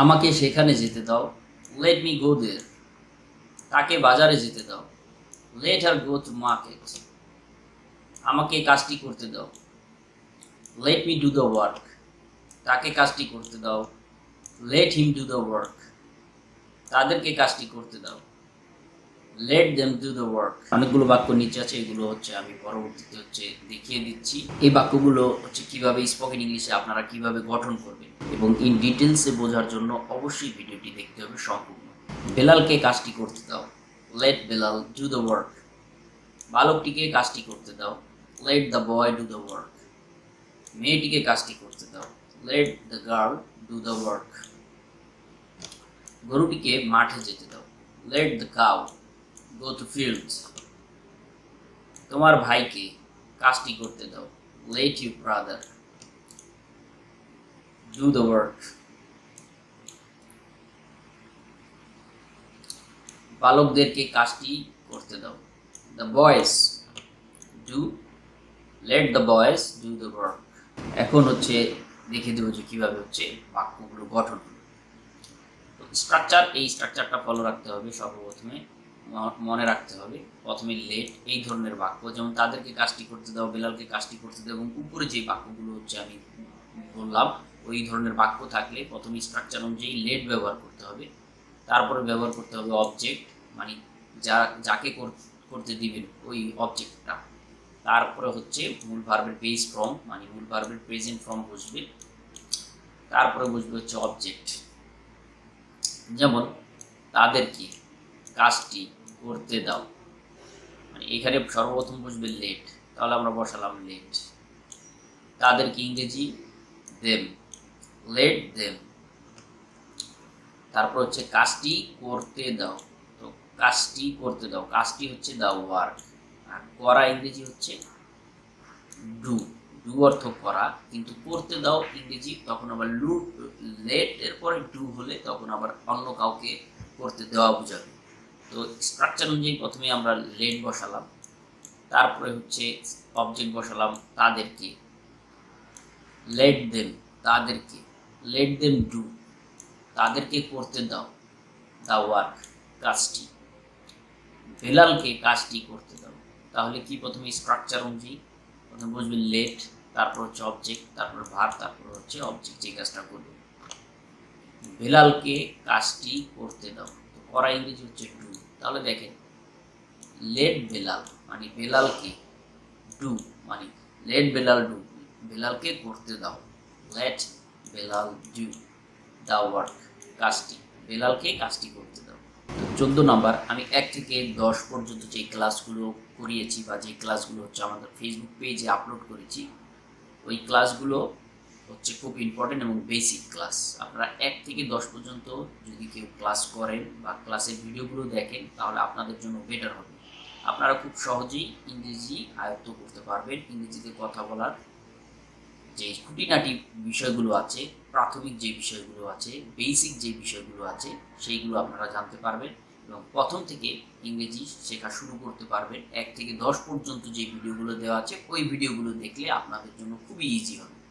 আমাকে সেখানে যেতে দাও। লেট মি গো দের তাকে বাজারে যেতে দাও। Let her go to market আমাকে কাজটি করতে দাও। Let me do the work তাকে কাজটি করতে দাও। Let him do the work তাদেরকে কাজটি করতে দাও। Let them do the work অনেকগুলো বাক্য নিচে আছে, এগুলো হচ্ছে আমি পরবর্তীতে হচ্ছে দেখিয়ে দিচ্ছি। এই বাক্যগুলো হচ্ছে কীভাবে স্পোকেন ইংলিশে আপনারা কীভাবে গঠন করবেন এবং ইন ডিটেলসে বোঝার জন্য অবশ্যই ভিডিওটি দেখতে হবে সম্পূর্ণ। বেলালকে কাজটি করতে দাও। Let Belal do the work বালকটিকে কাজটি করতে দাও। Let the boy do the work মেয়েটিকে কাজটি করতে দাও। Let the girl do the work গরুটিকে মাঠে যেতে দাও। Let the cow to fields তোমার ভাইকে কাজটি করতে দাও। Let you brother do the work বালকদেরকে কাজটি করতে দাও। The boys do let the boys do the work এখন হচ্ছে দেখে দেবো যে কীভাবে হচ্ছে বাক্যগুলো গঠন স্ট্রাকচার এই স্ট্রাকচারটা ফলো রাখতে হবে সর্বপ্রথমে। মনে রাখতে হবে। প্রথমে লেট এই ধরনের বাক্য, যেমন তাদেরকে কাজটি করতে দাও, বেলালকে কাজটি করতে দাও, এবং উপরে যে বাক্যগুলো হচ্ছে আমি বললাম, ওই ধরনের বাক্য থাকলে প্রথমে স্ট্রাকচার অনুযায়ী লেট ব্যবহার করতে হবে। তারপরে ব্যবহার করতে হবে অবজেক্ট মানে যা, যাকে করতে দিবেন ওই অবজেক্টটা তারপরে হচ্ছে মূল ভার্বের বেস ফর্ম মানে মূল ভার্বের প্রেজেন্ট ফর্ম বসবে। তারপরে বসবে হচ্ছে অবজেক্ট যেমন তাদেরকে কাজটি করতে দাও। মানে এখানে সর্বপ্রথম বসবে লেট তাহলে আমরা বসালাম লেট তাদেরকে ইংরেজি দেম লেট দেম তারপর হচ্ছে কাজটি করতে দাও। তো কাজটি করতে দাও, কাজটি হচ্ছে দা ওয়ার্ক আর করা ইংরেজি হচ্ছে ডু ডু অর্থ করা, কিন্তু করতে দাও ইংরেজি, তখন আবার লু লেট এর পরে ডু হলে তখন আবার অন্য কাউকে করতে দেওয়া বোঝাবে। তো স্ট্রাকচার অনুযায়ী প্রথমে আমরা লেট বসালাম, তারপরে হচ্ছে অবজেক্ট বসালাম, তাদেরকে লেট দেম তাদেরকে লেট দেম ডু তাদেরকে করতে দাও দা ওয়ার্ক কাজটি। বেলালকে কাজটি করতে দাও। তাহলে কি প্রথমে স্ট্রাকচার অনুযায়ী? প্রথমে বসবে লেট তারপর হচ্ছে অবজেক্ট তারপর ভার তারপর হচ্ছে অবজেক্ট যে কাজটা করবে। বেলালকে কাজটি করতে দাও। করা ইংরেজি হচ্ছে ডু তাহলে দেখেন লেট বেলাল মানে বেলালকে ডু মানে লেট বেলাল ডু বেলালকে করতে দাও। Let Belal do the work কাজটি, বেলালকে কাজটি করতে দাও। চোদ্দ নাম্বার, আমি এক থেকে দশ পর্যন্ত যে ক্লাসগুলো করিয়েছি বা যে ক্লাসগুলো হচ্ছে আমাদের ফেসবুক পেজে আপলোড করেছি, ওই ক্লাসগুলো হচ্ছে খুব ইম্পর্টেন্ট এবং বেসিক ক্লাস আপনারা এক থেকে দশ পর্যন্ত যদি কেউ ক্লাস করেন বা ক্লাসের ভিডিওগুলো দেখেন, তাহলে আপনাদের জন্য বেটার হবে। আপনারা খুব সহজেই ইংরেজি আয়ত্ত করতে পারবেন। ইংরেজিতে কথা বলার যে খুঁটিনাটি বিষয়গুলো আছে, প্রাথমিক যে বিষয়গুলো আছে বেসিক যে বিষয়গুলো আছে, সেইগুলো আপনারা জানতে পারবেন এবং প্রথম থেকে ইংরেজি শেখা শুরু করতে পারবেন। এক থেকে দশ পর্যন্ত যে ভিডিওগুলো দেওয়া আছে, ওই ভিডিওগুলো দেখলে আপনাদের জন্য খুবই ইজি হবে।